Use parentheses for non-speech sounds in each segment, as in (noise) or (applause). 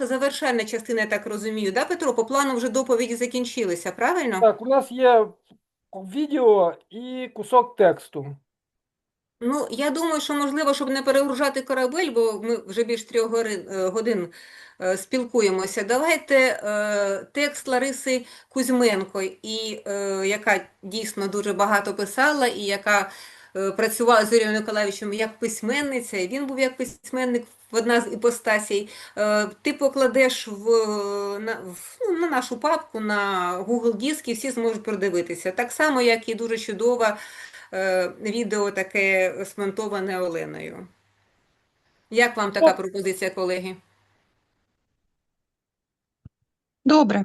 завершальна частина, я так розумію, да, Петро? По плану вже доповіді закінчилися, правильно? Так, у нас є відео і кусок тексту. Ну, я думаю, що можливо, щоб не перегружати корабель, бо ми вже більш трьох е, годин е, спілкуємося. Давайте е, текст Лариси Кузьменко, і, яка дійсно дуже багато писала, і яка працювала з Юрієм Миколаївичем як письменниця, і він був як письменник в одна з іпостасій. Е, ти покладеш в, на, в, ну, на нашу папку, на Google Диск, і всі зможуть продивитися. Так само, як і дуже чудова е, відео таке смонтоване Оленою. Як вам така пропозиція, колеги? Добре,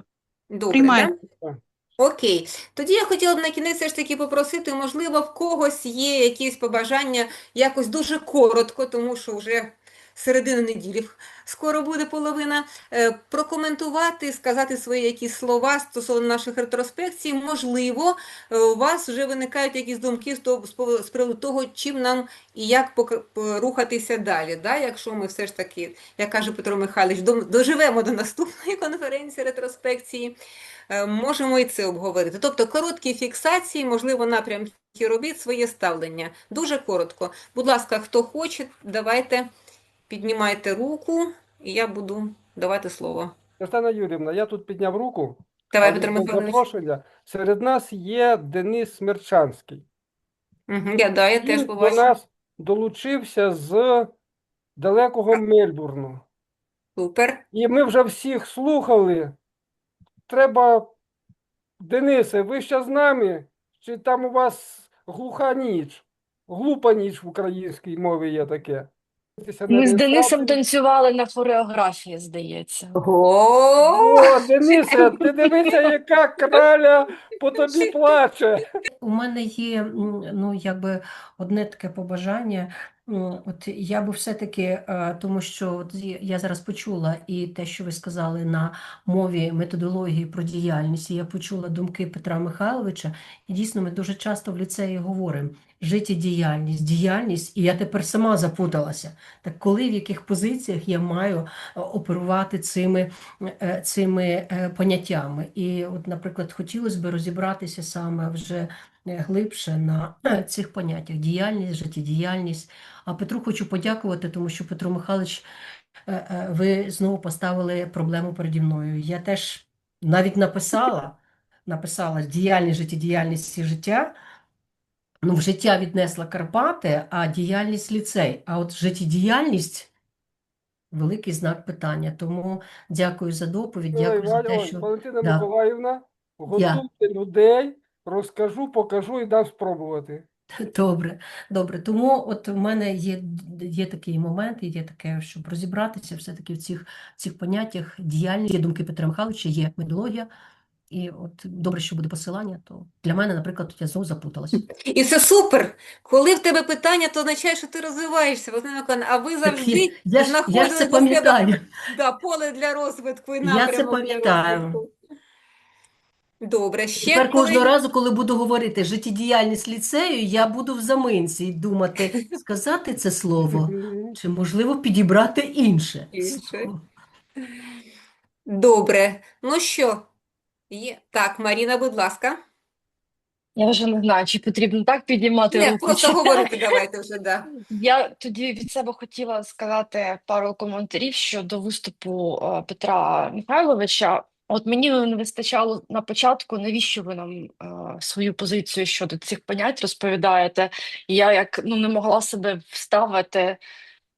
Добре, Приймаю. да? Окей. Тоді я хотіла б на кінець все ж таки попросити, можливо, в когось є якісь побажання якось дуже коротко, тому що вже середина неділі скоро буде половина, е, прокоментувати, сказати свої якісь слова стосовно наших ретроспекцій. Можливо, е, у вас вже виникають якісь думки з приводу того, чим нам і як рухатися далі. Да? Якщо ми все ж таки, як каже Петро Михайлович, доживемо до наступної (laughs) конференції ретроспекції. Е, Можемо і це обговорити. Тобто короткі фіксації, можливо, напрямки робіт, своє ставлення. Дуже коротко. Будь ласка, хто хоче, давайте піднімайте руку, і я буду давати слово. Тетяна Юрівна, я тут підняв руку. Давай, Петро Михайлович. Серед нас є Денис Смерчанський. Угу, я, да, я теж Він до нас долучився з далекого Мельбурну. Супер. І ми вже всіх слухали. Треба, Денисе, ви ще з нами? Чи там у вас глуха ніч? Глупа ніч в українській мові є таке. Ми з Денисом танцювали на хореографії, здається. О, Денисе, ти дивися, (laughs) яка краля по тобі плаче. У мене є ну, якби одне таке побажання. От я би все-таки, е, тому що от я- я зараз почула і те, що ви сказали на мові методології про діяльність, і я почула думки Петра Михайловича, і дійсно ми дуже часто в ліцеї говоримо життєдіяльність, діяльність, і я тепер сама запуталася. Так коли в яких позиціях я маю е, оперувати цими, е, цими е, поняттями? І от, наприклад, хотілося б розібратися саме вже глибше на цих поняттях діяльність, життєдіяльність. А Петру хочу подякувати, тому що Петро Михайлович, ви знову поставили проблему переді мною. Я теж навіть написала, написала діяльність, життєдіяльність і життя. Ну, в життя віднесла Карпати, а діяльність ліцей. А от життєдіяльність великий знак питання. Тому дякую за доповідь, Ой, дякую за те, що Валентина Да. Миколаївна, готуйте людей, розкажу, покажу і дам спробувати. Добре, добре. Тому от в мене є, є такий момент, і є таке, щоб розібратися все-таки в цих, цих поняттях діяльність, є думки Петра Михайловича, є методологія. І от добре, що буде посилання, то для мене, наприклад, тут я знову заплуталася. і це супер. Коли в тебе питання, то означає, що ти розвиваєшся. А ви завжди я, ж, я це пам'ятаю. да, поле для розвитку і Я це пам'ятаю. Добре, ще Тепер кожного разу, коли буду говорити життєдіяльність ліцею, я буду в заминці і думати, сказати це слово, чи можливо підібрати інше Інше. слово. Добре. Ну що? Є. Так, Маріна, будь ласка. Я вже не знаю, чи потрібно так підіймати Не, руку, просто чи говорити давайте вже, да. Я тоді від себе хотіла сказати пару коментарів щодо виступу е, Петра Михайловича. От мені не вистачало на початку, навіщо ви нам е, свою позицію щодо цих понять розповідаєте. Я як ну не могла себе вставити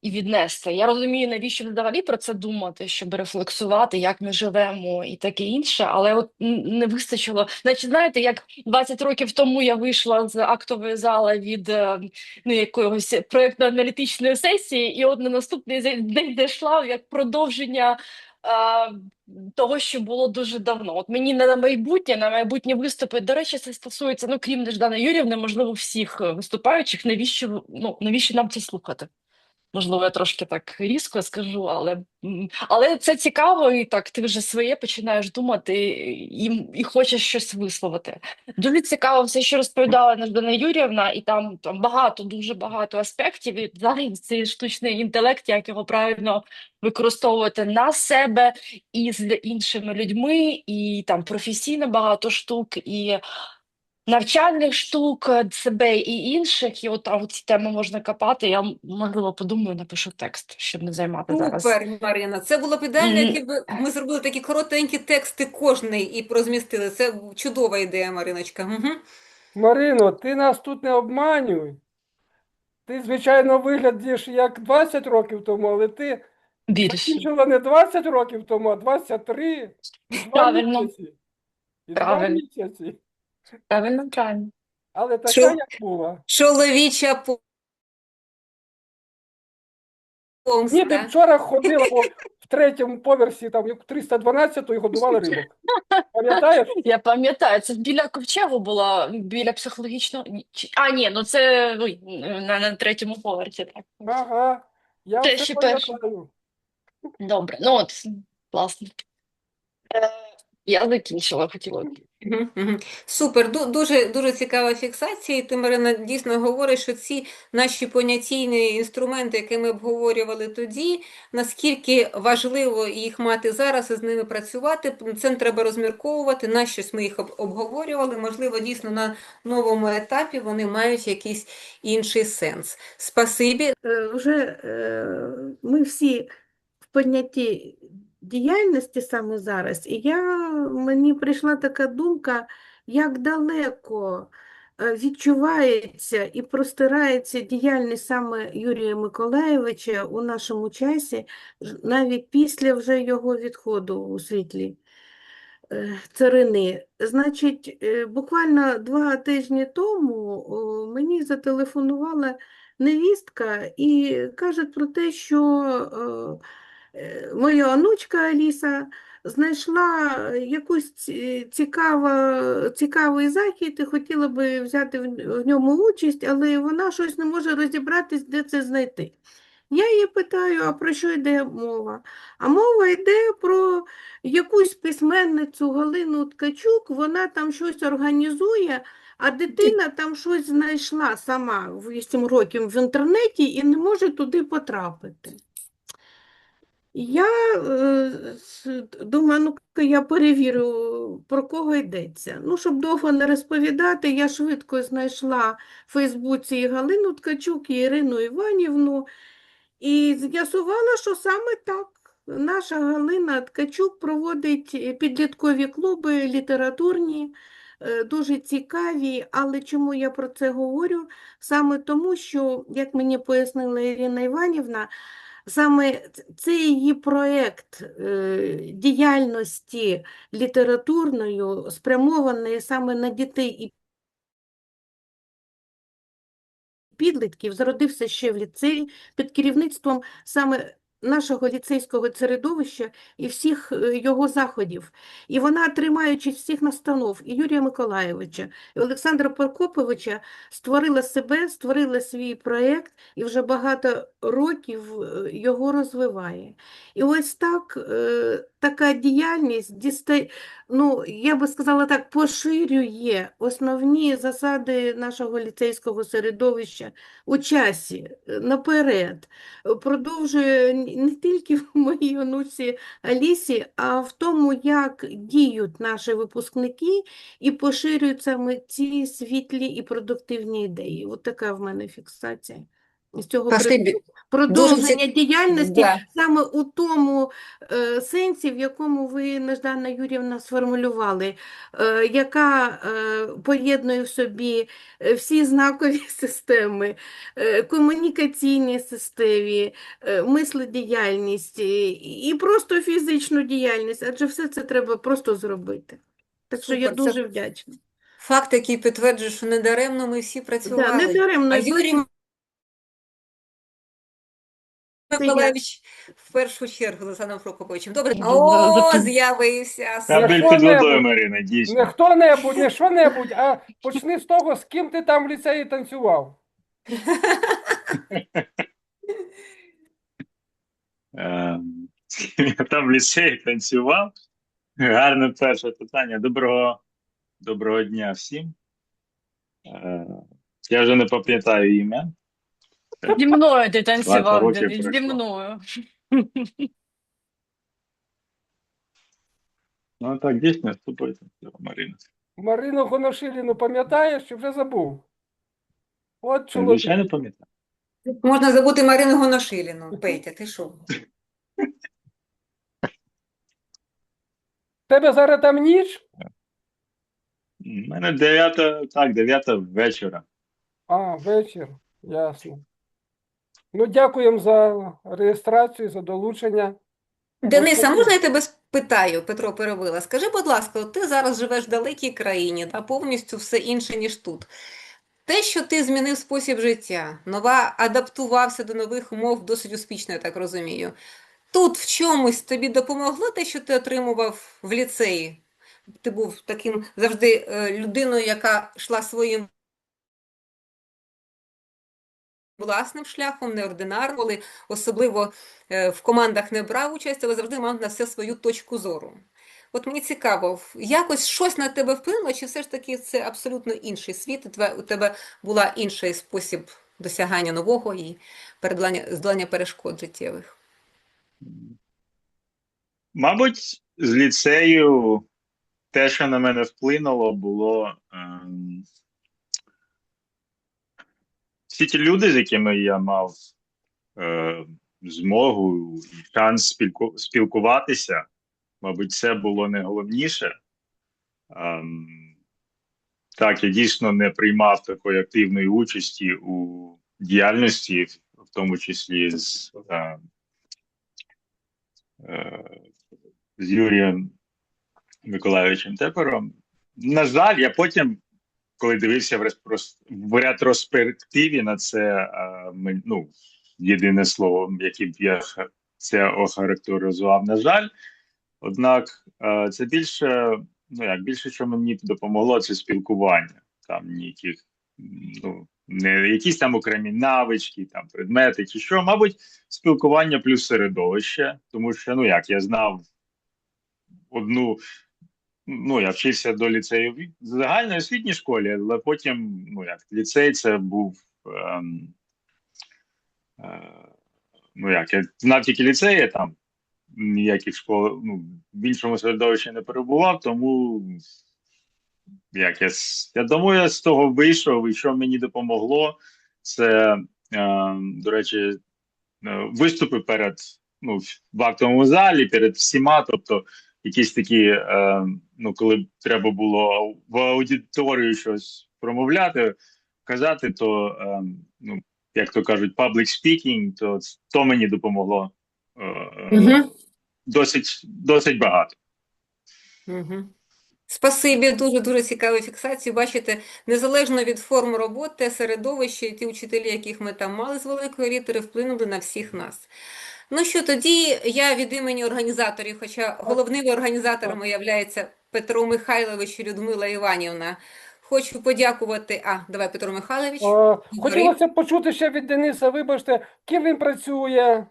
і віднести. Я розумію, навіщо взагалі про це думати, щоб рефлексувати, як ми живемо і таке інше, але от не вистачило. Значить, знаєте, як 20 років тому я вийшла з актової зали від е, ну, якогось проєктно-аналітичної сесії, і от на наступний день зайшла як продовження. е, Того, що було дуже давно. От мені не на майбутнє, на майбутні виступи. До речі, це стосується, ну крім Неждани Юрівни, можливо, всіх е, виступаючих. Навіщо ну навіщо нам це слухати? Можливо, я трошки так різко скажу, але, але це цікаво, і так ти вже своє починаєш думати і, і хочеш щось висловити. Дуже цікаво все, що розповідала Надана Юріївна, і там, там багато, дуже багато аспектів. І взагалі цей штучний інтелект, як його правильно використовувати на себе і з іншими людьми, і там професійно багато штук, і навчальних штук е, себе і інших. І от а ці теми можна копати. Я можливо подумаю, напишу текст, щоб не займати зараз. Супер, Марина. Це було б ідеально, Мгм. якби ми зробили такі коротенькі тексти кожний і розмістили. Це чудова ідея, Мариночка. Угу. Марино, ти нас тут не обманюй. Ти, звичайно, виглядиш як 20 років тому, але ти Більше. закінчила не 20 років тому, а 23. І два Правильно. місяці. І два Правильно. місяці. Правильно, правильно. Але така, Що? як була. Чоловіча по- помста. Ні, ти вчора ходила по, в третьому поверсі, там, як 312 і годувала рибок. Пам'ятаєш? (laughs) Я пам'ятаю, це біля ковчегу було, біля психологічного. ні, чи- А, ні, ну це ой, на, на третьому поверсі. Так. Ага. Я Те, все що перше. пам'ятаю. Добре, ну от, класно. Е, я закінчила, хотіла. Супер, Ду- дуже, дуже цікава фіксація. І ти, Марина, дійсно говориш, що ці наші понятійні інструменти, які ми обговорювали тоді, наскільки важливо їх мати зараз і з ними працювати. Це треба розмірковувати. На щось ми їх обговорювали. Можливо, дійсно на новому етапі вони мають якийсь інший сенс. Спасибі. Е, вже е, ми всі в понятті діяльності саме зараз, і я, мені прийшла така думка, як далеко е, відчувається і простирається діяльність саме Юрія Миколайовича у нашому часі, навіть після вже його відходу у світлі е, царини. Значить, е, буквально два тижні тому мені зателефонувала невістка і каже про те, що моя онучка Аліса знайшла якусь ці- цікавий захід і хотіла би взяти в ньому участь, але вона щось не може розібратись, де це знайти. Я її питаю, а про що йде мова? А мова йде про якусь письменницю Галину Ткачук, вона там щось організує, а дитина там щось знайшла сама 8 років в інтернеті і не може туди потрапити. Я е, думаю, ну я перевірю, про кого йдеться. Ну, щоб довго не розповідати, я швидко знайшла в Фейсбуці і Галину Ткачук, і Ірину Іванівну, і з'ясувала, що саме так. Наша Галина Ткачук проводить е, підліткові клуби літературні, е, дуже цікаві. Але чому я про це говорю? Саме тому, що, як мені пояснила Ірина Іванівна, саме це її проєкт е, діяльності літературною, спрямованої саме на дітей і підлітків, зародився ще в ліцеї під керівництвом саме нашого ліцейського середовища і всіх е, його заходів. І вона, тримаючись всіх настанов і Юрія Миколайовича, і Олександра Прокоповича, створила себе, створила свій проєкт і вже багато років е, його розвиває. І ось так е, така діяльність дістає, ну, я би сказала так, поширює основні засади нашого ліцейського середовища у часі, наперед, продовжує не тільки в моїй онуці Алісі, а в тому, як діють наші випускники і поширюють саме ці світлі і продуктивні ідеї. От така в мене фіксація. З цього Спасибі. приводу. продовження діяльності Да. саме у тому е, сенсі, в якому ви, Неждана Юрівна, сформулювали, е, яка е, поєднує в собі е, всі знакові (laughs) системи, е, комунікаційні системи, е, мислодіяльність і, і просто фізичну діяльність, адже все це треба просто зробити. Так що я Супер, це дуже вдячна. Факт, який підтверджує, що недаремно ми всі Да, працювали. не даремно А Юрій Миколаївич в першу чергу з Олександром Прокоповичем. Добре. О, з'явився. Кабель під водою, Марина, дійсно. Не хто-небудь, не що-небудь, а почни з того, з ким ти там в ліцеї танцював. Е, я там в ліцеї танцював. Гарне перше питання. Доброго, доброго дня всім. Е, я вже не пам'ятаю ім'я. Зі мною ти танцював, років Денис, зі пройшло. мною. Ну так, дійсно, вступайте, Марина. Марину Гоношиліну пам'ятаєш чи вже забув? От чоловік. Звичайно, пам'ятаю. Можна забути Марину Гоношиліну. Петя, ти що? Тебе зараз там ніч? У мене дев'ята, так, дев'ята вечора. А, вечір. Ясно. Ну, дякуємо за реєстрацію, за долучення. Дениса, можна я тебе спитаю, Петро Перевила? Скажи, будь ласка, от ти зараз живеш в далекій країні, а повністю все інше, ніж тут. Те, що ти змінив спосіб життя, нова, адаптувався до нових умов досить успішно, я так розумію. Тут в чомусь тобі допомогло те, що ти отримував в ліцеї? Ти був таким завжди е, людиною, яка йшла своїм власним шляхом, неординарно, коли особливо е, в командах не брав участь, але завжди мав на все свою точку зору. От мені цікаво, якось щось на тебе вплинуло, чи все ж таки це абсолютно інший світ, у тебе була інший спосіб досягання нового і здолання перешкод життєвих? Мабуть, з ліцею те, що на мене вплинуло, було ем, всі ті люди, з якими я мав е, змогу і шанс спілку, спілкуватися, мабуть, це було найголовніше. Ем, так, я дійсно не приймав такої активної участі у діяльності, в тому числі з, е, е, з Юрієм Миколайовичем Тепером. На жаль, я потім, коли дивився в, в ретроспективі на це, ну, єдине слово, яким б я це охарактеризував, на жаль. Однак це більше, ну як більше, що мені допомогло, це спілкування. Там ніяких, ну, не якісь там окремі навички, там предмети чи що. Мабуть, спілкування плюс середовище, тому що ну як я знав одну. Ну, я вчився до ліцею в загальної освітній школі, але потім, ну як ліцей, це був. Ем, е, ну як, я знав тільки ліцеї, там ніяких школ, ну, в іншому середовищі не перебував, тому як я, я думаю, я з того вийшов, і що мені допомогло, це, е, до речі, е, виступи перед ну, в актовому залі, перед всіма, тобто якісь такі, е, ну, коли треба було в аудиторію щось промовляти, казати, то, е, ну, як то кажуть, public speaking, то, то мені допомогло е, Угу. досить, досить багато. Угу. Спасибі, дуже дуже цікаві фіксації. Бачите, незалежно від форм роботи, середовище і ті учителі, яких ми там мали з великої літери, вплинули на всіх нас. Ну що тоді я від імені організаторів, хоча головними організаторами являється Петро Михайлович і Людмила Іванівна. Хочу подякувати. А, давай, Петро Михайлович. А, хотілося б почути ще від Дениса, вибачте, ким він працює,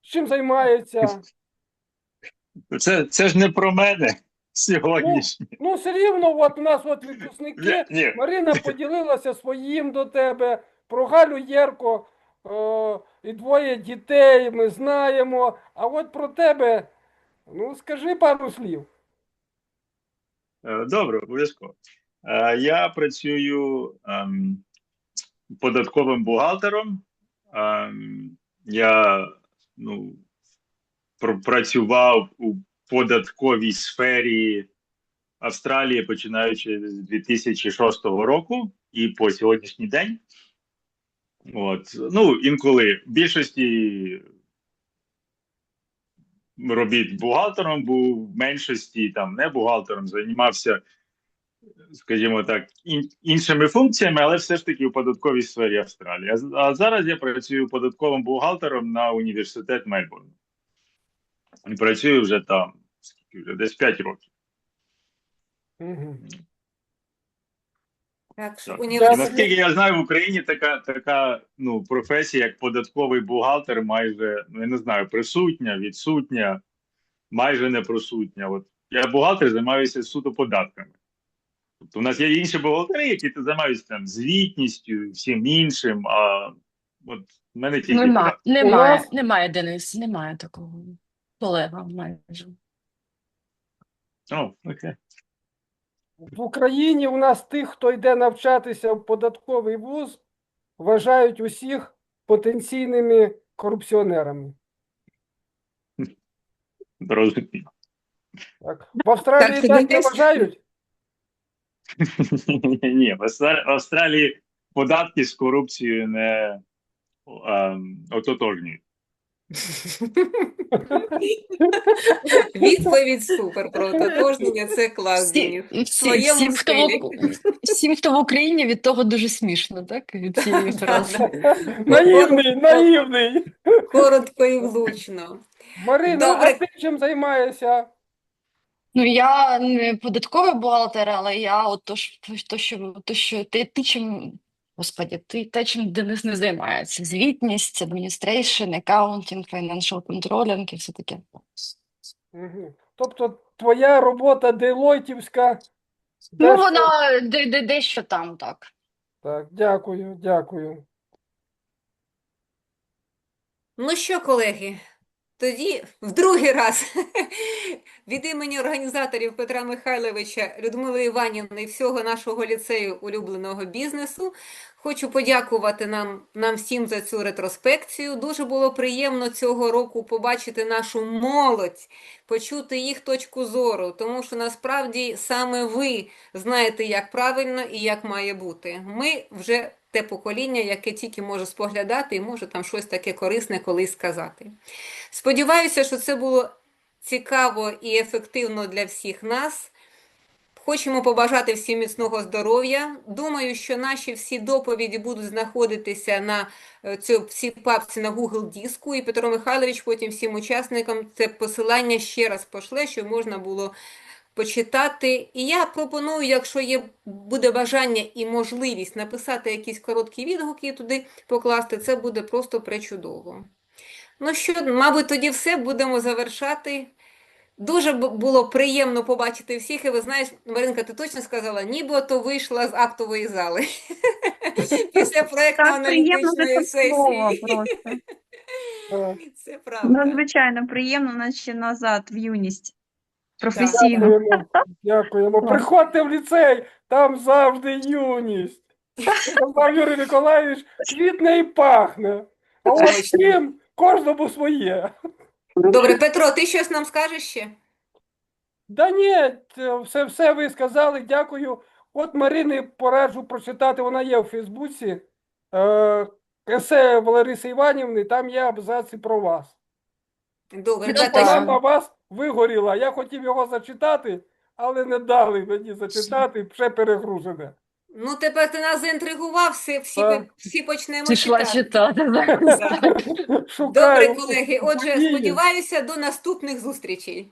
чим займається. Це, це ж не про мене сьогоднішнє. Ну, все рівно, от у нас от випускники. Ні, ні. Марина поділилася своїм до тебе, про Галю Єрко е, і двоє дітей ми знаємо. А от про тебе, ну скажи пару слів. Е, Добре, обов'язково. Е, Я працюю ем, податковим бухгалтером. Ем, Я ну, працював у податковій сфері Австралії, починаючи з 2006 року і по сьогоднішній день. От. Ну, інколи в більшості робіт бухгалтером був, в меншості там не бухгалтером, займався, скажімо так, ін- іншими функціями, але все ж таки у податковій сфері Австралії. А, а зараз я працюю податковим бухгалтером на університет Мельбурн. І працюю вже там скільки вже, десь 5 років. Угу. Так що І університет. наскільки я знаю, в Україні така, така ну, професія, як податковий бухгалтер, майже ну я не знаю, присутня, відсутня, майже не присутня. От я бухгалтер займаюся суто податками. Тобто, у нас є інші бухгалтери, які займаються там звітністю, всім іншим. А от в мене тільки Нема, немає, нас- немає, Денис, немає такого колега майже. О, окей. В Україні у нас тих, хто йде навчатися в податковий вуз, вважають усіх потенційними корупціонерами. Розумію. Так. В Австралії Так, так, не вважають? (laughs) Ні, в в Австралії податки з корупцією не ем, ототожнюють. Відповідь супер про ототожнення, це клас, Всі, всі, своєму всім, хто стилі. в, всім, хто в Україні, від того дуже смішно, так? Від цієї фрази. (laughs) Наївний, наївний. Коротко і влучно. Марина, Добре. а ти чим займаєшся? Ну, я не податковий бухгалтер, але я от то, що, то, що, то, що ти, ти чим, господи, ти те, чим Денис не займається. Звітність, адміністрейшн, аккаунтинг, financial controlling і все таке. Мгм. Тобто твоя робота дейлойтівська. Ну, вона де, де, дещо там, так. Так, дякую, дякую. Ну що, колеги, тоді в другий раз. (laughs) Від імені організаторів Петра Михайловича, Людмили Іванівни і всього нашого ліцею улюбленого бізнесу хочу подякувати нам, нам всім за цю ретроспекцію. Дуже було приємно цього року побачити нашу молодь, почути їх точку зору, тому що насправді саме ви знаєте, як правильно і як має бути. Ми вже те покоління, яке тільки може споглядати і може там щось таке корисне колись сказати. Сподіваюся, що це було цікаво і ефективно для всіх нас. Хочемо побажати всім міцного здоров'я. Думаю, що наші всі доповіді будуть знаходитися на е, цю всій папці на Google диску, і Петро Михайлович потім всім учасникам це посилання ще раз пошле, щоб можна було почитати. І я пропоную, якщо є буде бажання і можливість написати якісь короткі відгуки і туди покласти, це буде просто пречудово. Ну що, мабуть, тоді все будемо завершати. Дуже б- було приємно побачити всіх, і ви знаєш, Маринка, ти точно сказала, ніби то вийшла з актової зали (laughs) після проєктно-аналітичної сесії. (laughs) Це правда. Надзвичайно приємно, наче назад в юність. Професійно. Дякуємо. Приходьте в ліцей, там завжди юність. Юрій Миколаївич, квітне і пахне. А от всім кожному своє. Добре, Петро, ти щось нам скажеш ще? Да ні, це все, все ви сказали, дякую. От Марини пораджу прочитати, вона є в Фейсбуці. Е, есе Валериси Іванівни, там є абзаци про вас. Добре, на вас вигоріла. Я хотів його зачитати, але не дали мені зачитати, вже перегружене. Ну, тепер ти нас заінтригував, всі, всі, Так. всі почнемо Пішла читати. читати. так. Да. Шукаю. Добре, колеги. Отже, сподіваюся, до наступних зустрічей.